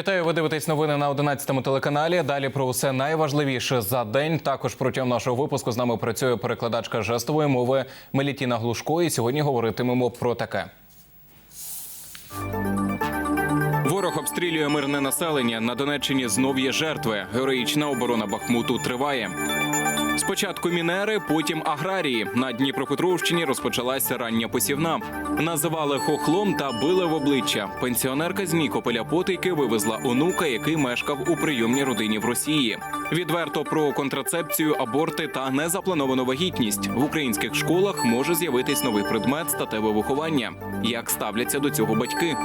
Вітаю, ви дивитесь новини на 11 телеканалі. Далі про усе найважливіше за день. Також протягом нашого випуску з нами працює перекладачка жестової мови Мелітіна Глушко. І сьогодні говоритимемо про таке. Ворог обстрілює мирне населення. На Донеччині знов є жертви. Героїчна оборона Бахмуту триває. Спочатку мінери, потім аграрії. На Дніпропетровщині розпочалася рання посівна. Називали хохлом та били в обличчя. Пенсіонерка з Нікополя потайки вивезла онука, який мешкав у прийомній родині в Росії. Відверто про контрацепцію, аборти та незаплановану вагітність в українських школах може з'явитись новий предмет статеве виховання. Як ставляться до цього батьки?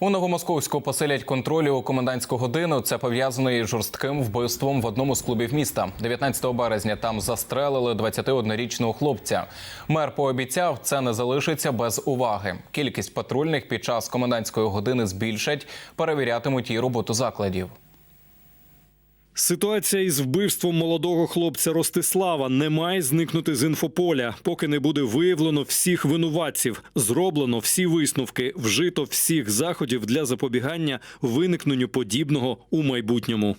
У Новомосковську посилять контролю у комендантську годину. Це пов'язано із жорстким вбивством в одному з клубів міста. 19 березня там застрелили 21-річного хлопця. Мер пообіцяв, це не залишиться без уваги. Кількість патрульних під час комендантської години збільшать, перевірятимуть і роботу закладів. Ситуація із вбивством молодого хлопця Ростислава не має зникнути з інфополя, поки не буде виявлено всіх винуватців, зроблено всі висновки, вжито всіх заходів для запобігання виникненню подібного у майбутньому.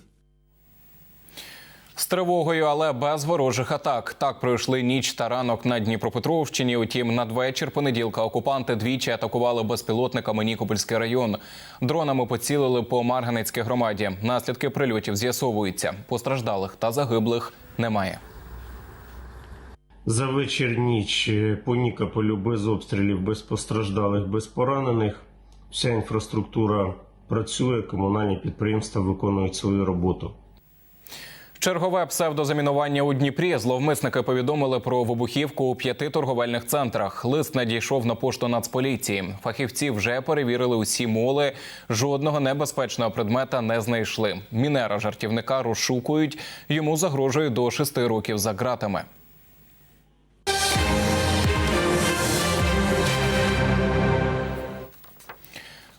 З тривогою, але без ворожих атак. Так пройшли ніч та ранок на Дніпропетровщині. Утім, надвечір понеділка окупанти двічі атакували безпілотниками Нікопольський район. Дронами поцілили по Марганецькій громаді. Наслідки прильотів з'ясовуються. Постраждалих та загиблих немає. За вечір ніч е, по Нікополю без обстрілів, без постраждалих, без поранених. Вся інфраструктура працює, комунальні підприємства виконують свою роботу. Чергове псевдозамінування у Дніпрі. Зловмисники повідомили про вибухівку у п'яти торговельних центрах. Лист надійшов на пошту Нацполіції. Фахівці вже перевірили усі моли. Жодного небезпечного предмета не знайшли. Мінера жартівника розшукують. Йому загрожує до шести років за ґратами.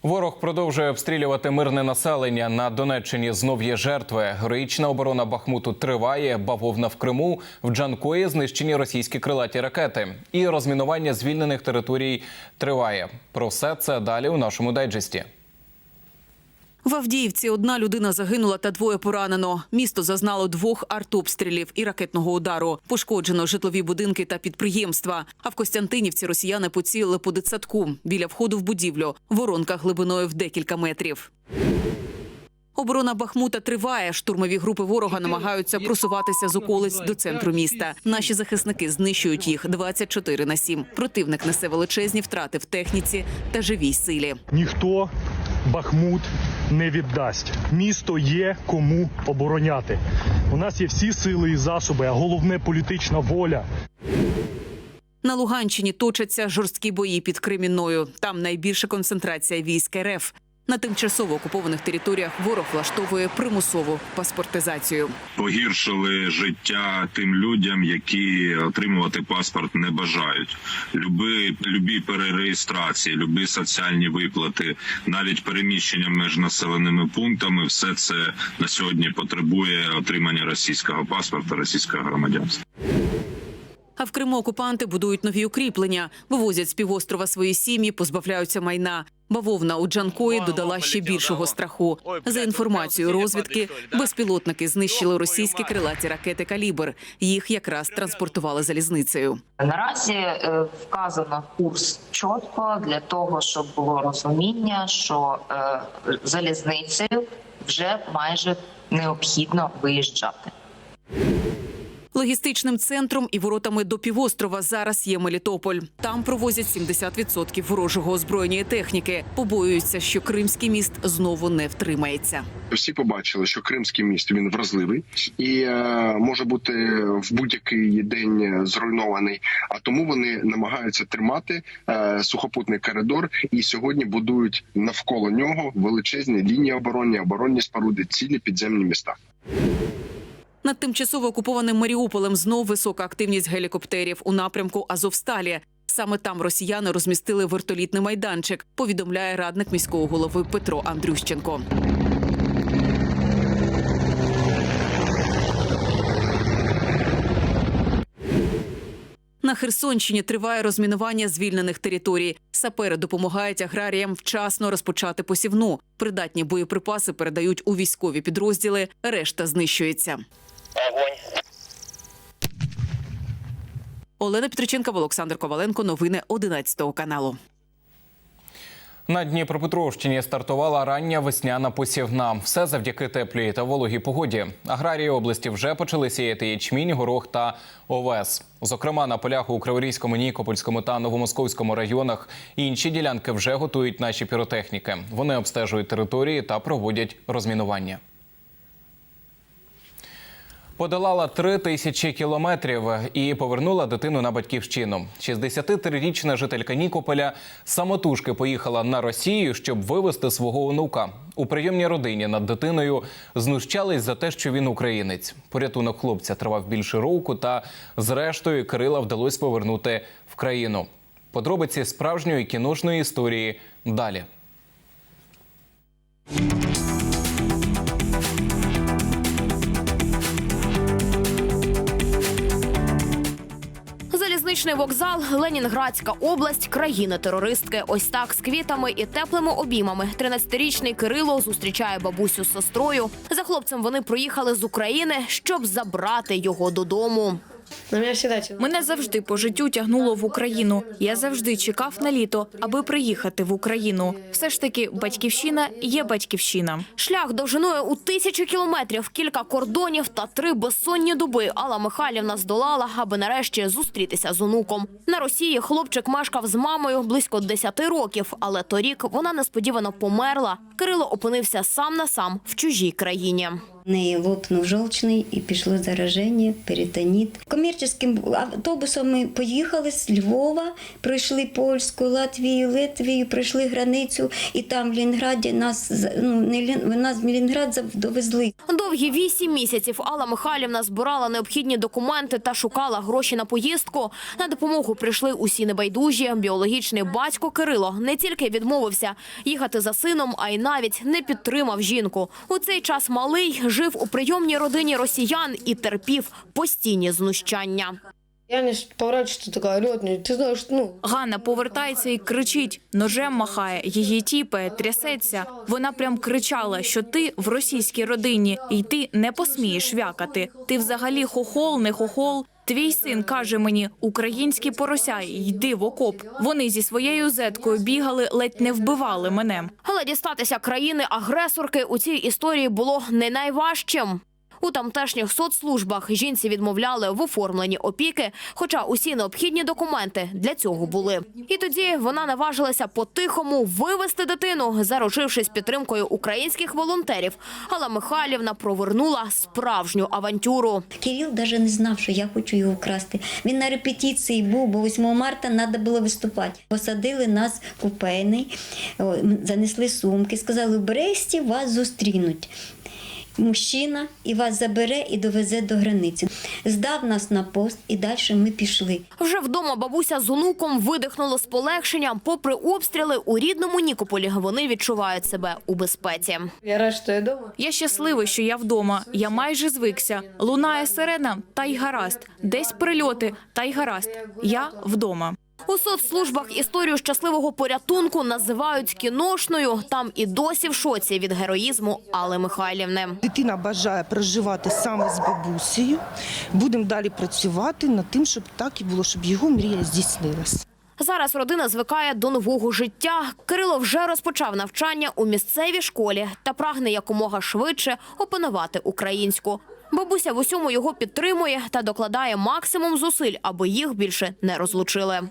Ворог продовжує обстрілювати мирне населення. На Донеччині знов є жертви. Героїчна оборона Бахмуту триває. Бавовна в Криму. В Джанкої знищені російські крилаті ракети. І розмінування звільнених територій триває. Про все це далі у нашому дайджесті. В Авдіївці одна людина загинула та двоє поранено. Місто зазнало двох артобстрілів і ракетного удару. Пошкоджено житлові будинки та підприємства. А в Костянтинівці росіяни поцілили по дитсадку біля входу в будівлю. Воронка глибиною в декілька метрів. Оборона Бахмута триває. Штурмові групи ворога намагаються просуватися з околиць до центру міста. Наші захисники знищують їх 24 на 7. Противник несе величезні втрати в техніці та живій силі. ніхто Бахмут не віддасть. Місто є кому обороняти. У нас є всі сили і засоби, а головне політична воля. На Луганщині точаться жорсткі бої під Криміною. Там найбільша концентрація військ РФ. На тимчасово окупованих територіях ворог влаштовує примусову паспортизацію. погіршили життя тим людям, які отримувати паспорт не бажають. Люби, любі перереєстрації, любі соціальні виплати, навіть переміщення між населеними пунктами, все це на сьогодні потребує отримання російського паспорта, російського громадянства. А в Криму окупанти будують нові укріплення, вивозять з півострова свої сім'ї, позбавляються майна. Бавовна у Джанкої додала ще більшого страху. За інформацією розвідки, безпілотники знищили російські крилаті ракети «Калібр». Їх якраз транспортували залізницею. Наразі е, вказано курс чітко для того, щоб було розуміння, що е, залізницею вже майже необхідно виїжджати. Логістичним центром і воротами до півострова зараз є Мелітополь. Там провозять 70% ворожого озброєння техніки. Побоюються, що кримський міст знову не втримається. всі побачили, що Кримський міст він вразливий і е, може бути в будь-який день зруйнований. А тому вони намагаються тримати е, сухопутний коридор і сьогодні будують навколо нього величезні лінії оборонні, оборонні споруди, цілі підземні міста. Над тимчасово окупованим Маріуполем знов висока активність гелікоптерів у напрямку Азовсталі. Саме там росіяни розмістили вертолітний майданчик. Повідомляє радник міського голови Петро Андрющенко. На Херсонщині триває розмінування звільнених територій. Сапери допомагають аграріям вчасно розпочати посівну. Придатні боєприпаси передають у військові підрозділи. Решта знищується. Олена Петриченка, Олександр Коваленко. Новини 11 каналу. На Дніпропетровщині стартувала рання весняна посівна. Все завдяки теплій та вологій погоді. Аграрії області вже почали сіяти ячмінь, горох та овес. Зокрема, на полях у Криворізькому, Нікопольському та Новомосковському районах інші ділянки вже готують наші піротехніки. Вони обстежують території та проводять розмінування. Подолала три тисячі кілометрів і повернула дитину на батьківщину. 63-річна жителька Нікополя самотужки поїхала на Росію, щоб вивезти свого онука. У прийомній родині над дитиною знущались за те, що він українець. Порятунок хлопця тривав більше року, та зрештою Кирила вдалося повернути в країну. Подробиці справжньої кіношної історії далі. Залізничний вокзал, Ленінградська область, країни-терористки. Ось так з квітами і теплими обіймами. 13-річний Кирило зустрічає бабусю з сестрою. За хлопцем вони приїхали з України, щоб забрати його додому. Мене завжди по життю тягнуло в Україну. Я завжди чекав на літо, аби приїхати в Україну. Все ж таки, батьківщина є батьківщина. Шлях довжиною у тисячу кілометрів, кілька кордонів та три безсонні доби. Алла Михайлівна здолала, аби нарешті зустрітися з онуком. На Росії хлопчик мешкав з мамою близько 10 років, але торік вона несподівано померла. Кирило опинився сам на сам в чужій країні. В неї лопнув жовчний і пішло зараження, перитоніт. Комерційним автобусом ми поїхали з Львова, пройшли Польську, Латвію, Литвію, пройшли границю, і там в Ленінграді нас, ну, не нас в Ленінград зав- довезли. Довгі вісім місяців Алла Михайлівна збирала необхідні документи та шукала гроші на поїздку. На допомогу прийшли усі небайдужі. Біологічний батько Кирило не тільки відмовився їхати за сином, а й навіть не підтримав жінку. У цей час малий жив у прийомній родині росіян і терпів постійні знущання. Я не поворачивается така орет Ти ты знаешь, ну, Ганна повертається і кричить, ножем махає, її тіпає, трясеться. Вона прям кричала, що ти в російській родині, і ти не посмієш вякати. Ти взагалі хохол, не хохол. Твій син каже мені, українські порося, йди в окоп. Вони зі своєю зеткою бігали, ледь не вбивали мене. Але дістатися країни-агресорки у цій історії було не найважчим. У тамтешніх соцслужбах жінці відмовляли в оформленні опіки, хоча усі необхідні документи для цього були. І тоді вона наважилася по-тихому вивести дитину, заручившись підтримкою українських волонтерів. Але Михайлівна провернула справжню авантюру. Кирил навіть не знав, що я хочу його вкрасти. Він на репетиції був, бо 8 марта треба було виступати. Посадили нас купейний, занесли сумки, сказали, в Бресті вас зустрінуть. Мужчина і вас забере і довезе до границі. Здав нас на пост, і далі ми пішли. Вже вдома бабуся з онуком видихнула з полегшенням. Попри обстріли у рідному Нікополі, вони відчувають себе у безпеці. я рад, что я дома. Я щасливий, що я вдома. Я майже звикся. Лунає сирена, та й гаразд. Десь прильоти, та й гаразд. Я вдома. У соцслужбах історію щасливого порятунку називають кіношною. Там і досі в шоці від героїзму Алли Михайлівни. Дитина бажає проживати саме з бабусею. Будемо далі працювати над тим, щоб так і було, щоб його мрія здійснилась. Зараз родина звикає до нового життя. Кирило вже розпочав навчання у місцевій школі та прагне якомога швидше опанувати українську. Бабуся в усьому його підтримує та докладає максимум зусиль, аби їх більше не розлучили.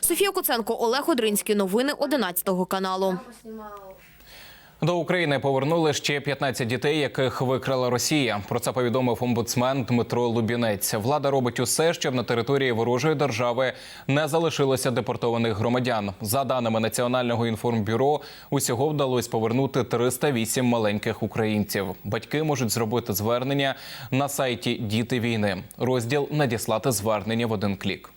Софія Куценко, Олег Одринський. Новини 11 каналу. До України повернули ще 15 дітей, яких викрала Росія. Про це повідомив омбудсмен Дмитро Лубінець. Влада робить усе, щоб на території ворожої держави не залишилося депортованих громадян. За даними Національного інформбюро, усього вдалося повернути 308 маленьких українців. Батьки можуть зробити звернення на сайті Діти війни. Розділ надіслати звернення в один клік.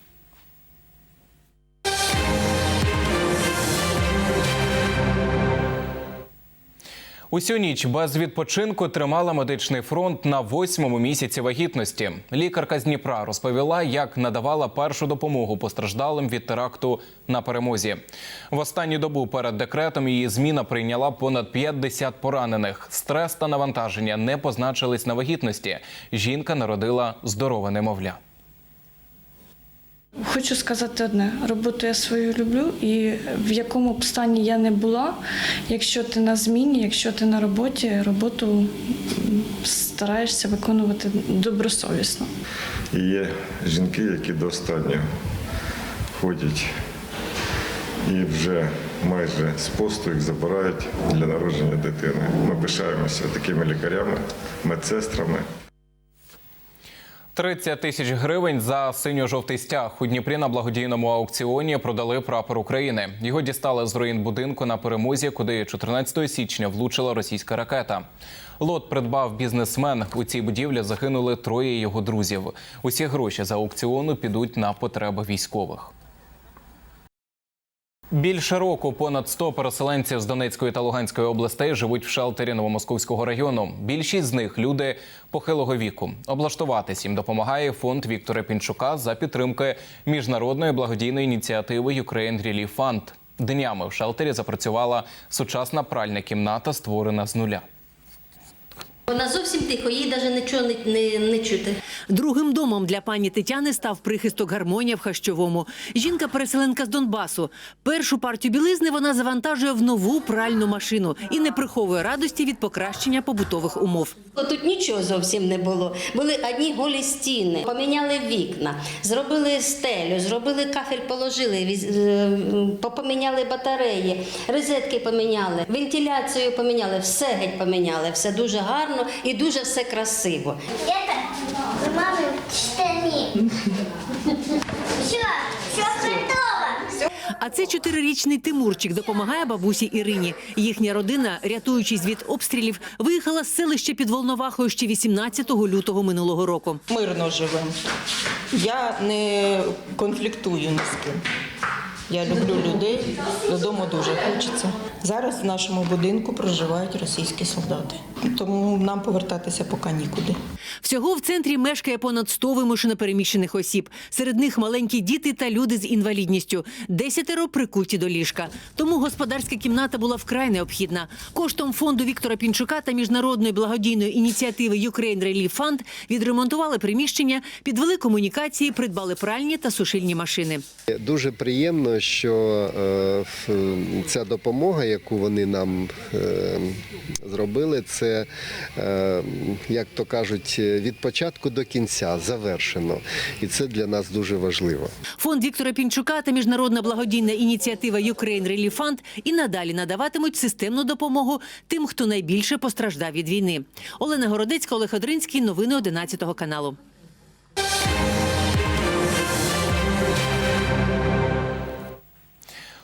Усю ніч без відпочинку тримала медичний фронт на восьмому місяці вагітності. Лікарка з Дніпра розповіла, як надавала першу допомогу постраждалим від теракту на перемозі. В останню добу перед декретом її зміна прийняла понад 50 поранених. Стрес та навантаження не позначились на вагітності. Жінка народила здорове немовля. Хочу сказати одне: роботу я свою люблю, і в якому б стані я не була, якщо ти на зміні, якщо ти на роботі, роботу стараєшся виконувати добросовісно. І є жінки, які до останнього ходять і вже майже з посту їх забирають для народження дитини. Ми пишаємося такими лікарями, медсестрами. 30 тисяч гривень за синьо-жовтий стяг у Дніпрі на благодійному аукціоні продали прапор України. Його дістали з руїн будинку на перемозі, куди 14 січня влучила російська ракета. Лот придбав бізнесмен. У цій будівлі загинули троє його друзів. Усі гроші за аукціону підуть на потреби військових. Більше року понад 100 переселенців з Донецької та Луганської областей живуть в шелтері Новомосковського району. Більшість з них люди похилого віку. Облаштуватись їм допомагає фонд Віктора Пінчука за підтримки міжнародної благодійної ініціативи Ukraine Relief Fund. Днями в шелтері запрацювала сучасна пральна кімната, створена з нуля. Вона зовсім тихо, їй навіть нічого не, не, не чути. Другим домом для пані Тетяни став прихисток гармонія в Хащовому. Жінка-переселенка з Донбасу. Першу партію білизни вона завантажує в нову пральну машину і не приховує радості від покращення побутових умов. Тут нічого зовсім не було. Були одні голі стіни, поміняли вікна, зробили стелю, зробили кафель, положили, е, батареї, розетки поміняли, вентиляцію поміняли, все геть поміняли, все дуже гарно і дуже все красиво. Это мамы штаны. Все, все готово. А це чотирирічний Тимурчик допомагає бабусі Ірині. Їхня родина, рятуючись від обстрілів, виїхала з селища під Волновахою ще 18 лютого минулого року. Мирно живемо. Я не конфліктую ні з ким. Я люблю людей, додому дуже хочеться. Зараз в нашому будинку проживають російські солдати, тому нам повертатися поки нікуди. Всього в центрі мешкає понад 100 вимушено переміщених осіб. Серед них маленькі діти та люди з інвалідністю. Десятеро прикуті до ліжка. Тому господарська кімната була вкрай необхідна. Коштом фонду Віктора Пінчука та міжнародної благодійної ініціативи Ukraine Relief Fund відремонтували приміщення, підвели комунікації, придбали пральні та сушильні машини. Дуже приємно, що е, ця допомога, яку вони нам е, зробили, це, е, як то кажуть, від початку до кінця завершено. І це для нас дуже важливо. Фонд Віктора Пінчука та міжнародна благодійна ініціатива Relief Fund і надалі надаватимуть системну допомогу тим, хто найбільше постраждав від війни. Олена Городецька, Олег Одринський. Новини 11 каналу.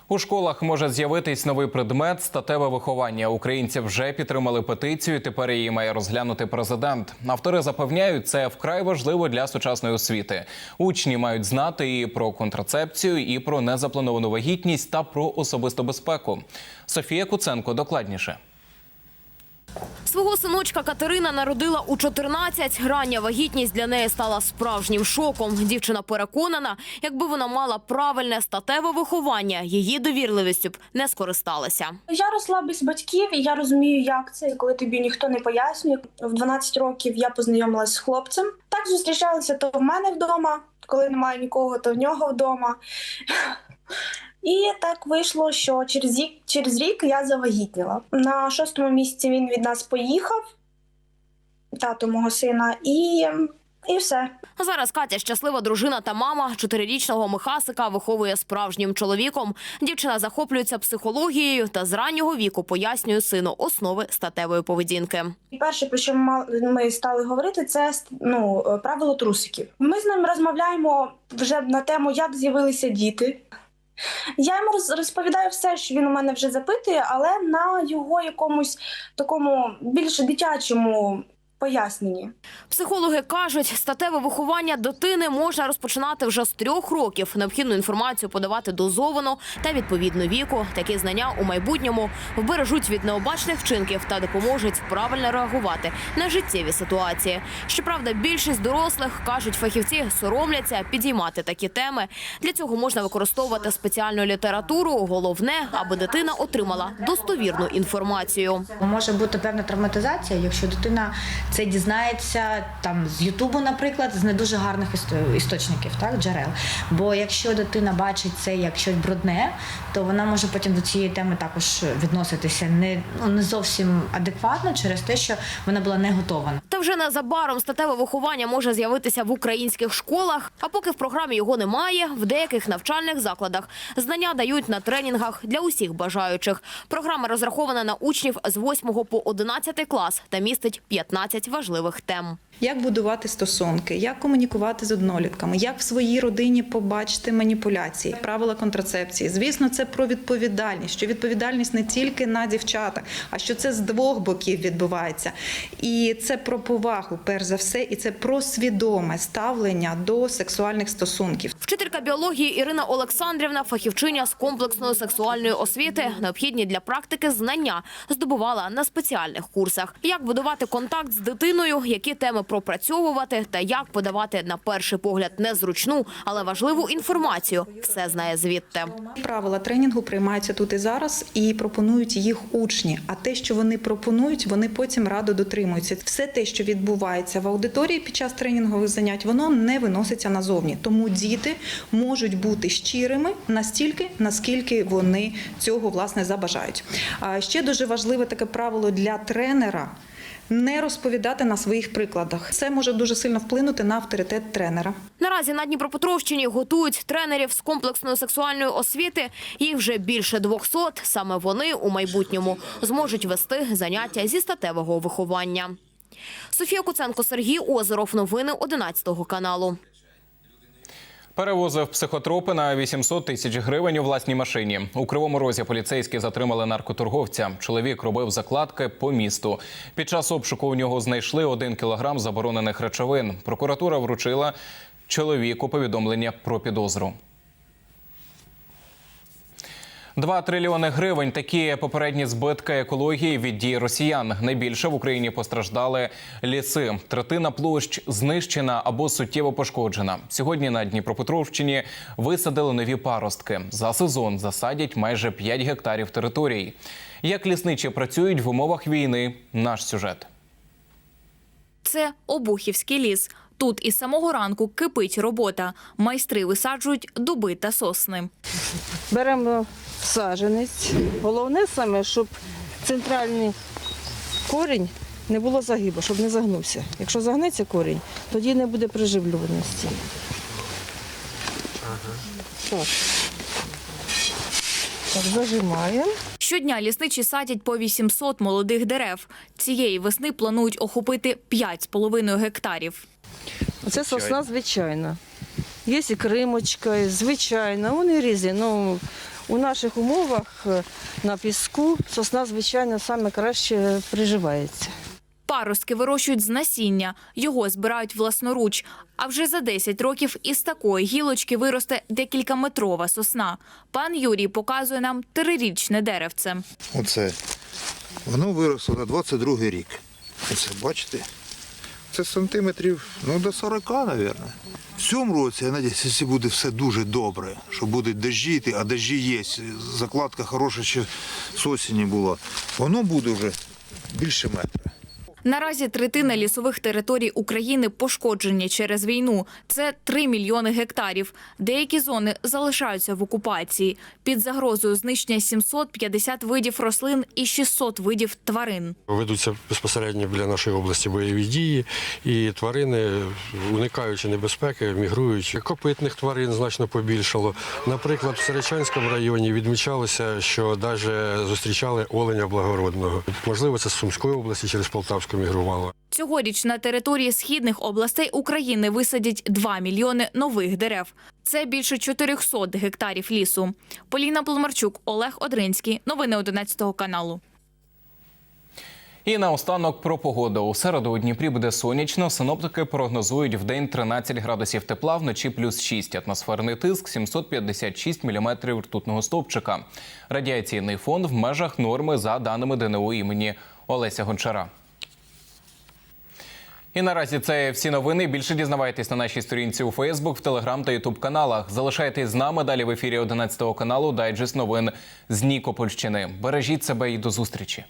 У школах може з'явитись новий предмет статеве виховання. Українці вже підтримали петицію. Тепер її має розглянути президент. Автори запевняють, це вкрай важливо для сучасної освіти. Учні мають знати і про контрацепцію, і про незаплановану вагітність та про особисту безпеку. Софія Куценко докладніше. Свого синочка Катерина народила у 14. Рання вагітність для неї стала справжнім шоком. Дівчина переконана, якби вона мала правильне статеве виховання, її довірливістю б не скористалася. Я росла без батьків, і я розумію, як це, коли тобі ніхто не пояснює. В 12 років я познайомилася з хлопцем. Так зустрічалися то в мене вдома, коли немає нікого, то в нього вдома. І так вийшло, що через рік, через рік я завагітніла. На шостому місяці він від нас поїхав, тато мого сина, і, і все. Зараз Катя щаслива дружина та мама чотирирічного Михасика виховує справжнім чоловіком. Дівчина захоплюється психологією та з раннього віку пояснює сину основи статевої поведінки. І перше, про що ми стали говорити, це ну, правило трусиків. Ми з ним розмовляємо вже на тему, як з'явилися діти. Я йому роз- розповідаю все, що він у мене вже запитує, але на його якомусь такому більш дитячому пояснені. Психологи кажуть, статеве виховання дитини можна розпочинати вже з трьох років. Необхідну інформацію подавати дозовано та відповідно віку. Такі знання у майбутньому вбережуть від необачних вчинків та допоможуть правильно реагувати на життєві ситуації. Щоправда, більшість дорослих кажуть, фахівці соромляться підіймати такі теми. Для цього можна використовувати спеціальну літературу. Головне, аби дитина отримала достовірну інформацію. Може бути певна травматизація, якщо дитина це дізнається там з Ютубу, наприклад, з не дуже гарних істо- істочників, так джерел. Бо якщо дитина бачить це як щось брудне, то вона може потім до цієї теми також відноситися не ну не зовсім адекватно через те, що вона була не готова. Та вже незабаром статеве виховання може з'явитися в українських школах. А поки в програмі його немає, в деяких навчальних закладах знання дають на тренінгах для усіх бажаючих. Програма розрахована на учнів з 8 по 11 клас та містить 15 важливих тем. Як будувати стосунки, як комунікувати з однолітками, як в своїй родині побачити маніпуляції, правила контрацепції. Звісно, це про відповідальність, що відповідальність не тільки на дівчатах, а що це з двох боків відбувається. І це про повагу, перш за все, і це про свідоме ставлення до сексуальних стосунків. Вчителька біології Ірина Олександрівна, фахівчиня з комплексної сексуальної освіти, необхідні для практики знання здобувала на спеціальних курсах. Як будувати контакт з дитиною, які теми пропрацьовувати та як подавати на перший погляд незручну, але важливу інформацію. Все знає звідти. Правила тренінгу приймаються тут і зараз і пропонують їх учні. А те, що вони пропонують, вони потім радо дотримуються. Все те, що відбувається в аудиторії під час тренінгових занять, воно не виноситься назовні. Тому діти можуть бути щирими настільки, наскільки вони цього власне забажають. А ще дуже важливе таке правило для тренера. Не розповідати на своїх прикладах. Це може дуже сильно вплинути на авторитет тренера. Наразі на Дніпропетровщині готують тренерів з комплексної сексуальної освіти. Їх вже більше 200. Саме вони у майбутньому зможуть вести заняття зі статевого виховання. Софія Куценко, Сергій Озеров. Новини 11 каналу. Перевозив психотропи на 800 тисяч гривень у власній машині. У кривому розі поліцейські затримали наркоторговця. Чоловік робив закладки по місту. Під час обшуку у нього знайшли один кілограм заборонених речовин. Прокуратура вручила чоловіку повідомлення про підозру. Два трильйони гривень такі попередні збитки екології від дій росіян. Найбільше в Україні постраждали ліси. Третина площ знищена або суттєво пошкоджена. Сьогодні на Дніпропетровщині висадили нові паростки. За сезон засадять майже 5 гектарів територій. Як лісничі працюють в умовах війни? Наш сюжет. Це Обухівський ліс. Тут із самого ранку кипить робота. Майстри висаджують дуби та сосни. Беремо саджанець. Головне саме, щоб центральний корінь не було загибу, щоб не загнувся. Якщо загнеться корінь, тоді не буде приживлюваності. Так. Так, зажимаємо. Щодня лісничі садять по 800 молодих дерев. Цієї весни планують охопити 5,5 гектарів. Це сосна звичайна. Є і кримочка, і звичайна, вони різні. Ну, у наших умовах е, на піску сосна, звичайно, саме краще приживається. Паростки вирощують з насіння, його збирають власноруч. А вже за 10 років із такої гілочки виросте декількаметрова сосна. Пан Юрій показує нам трирічне деревце. Оце. Воно виросло на 22 рік. Оце, бачите? Це сантиметрів ну, до 40, мабуть. В цьому році, я сподіваюся, якщо буде все дуже добре, що будуть дощі, а дощі є, закладка хороша ще з осені була, воно буде вже більше метра. Наразі третина лісових територій України пошкоджені через війну. Це 3 мільйони гектарів. Деякі зони залишаються в окупації. Під загрозою знищення 750 видів рослин і 600 видів тварин. Ведуться безпосередньо біля нашої області бойові дії, і тварини, уникаючи небезпеки, мігрують. Копитних тварин значно побільшало. Наприклад, в Серечанському районі відмічалося, що навіть зустрічали оленя благородного. Можливо, це з Сумської області через Полтавську мігрувало. Цьогоріч на території східних областей України висадять 2 мільйони нових дерев. Це більше 400 гектарів лісу. Поліна Пломарчук, Олег Одринський. Новини 11 каналу. І наостанок про погоду. У середу у Дніпрі буде сонячно. Синоптики прогнозують в день 13 градусів тепла, вночі плюс 6. Атмосферний тиск 756 міліметрів ртутного стовпчика. Радіаційний фон в межах норми за даними ДНУ імені Олеся Гончара. І наразі це всі новини. Більше дізнавайтесь на нашій сторінці у Фейсбук, в Телеграм та Ютуб каналах. Залишайтесь з нами далі в ефірі 11 каналу. Дайджест новин з Нікопольщини. Бережіть себе і до зустрічі.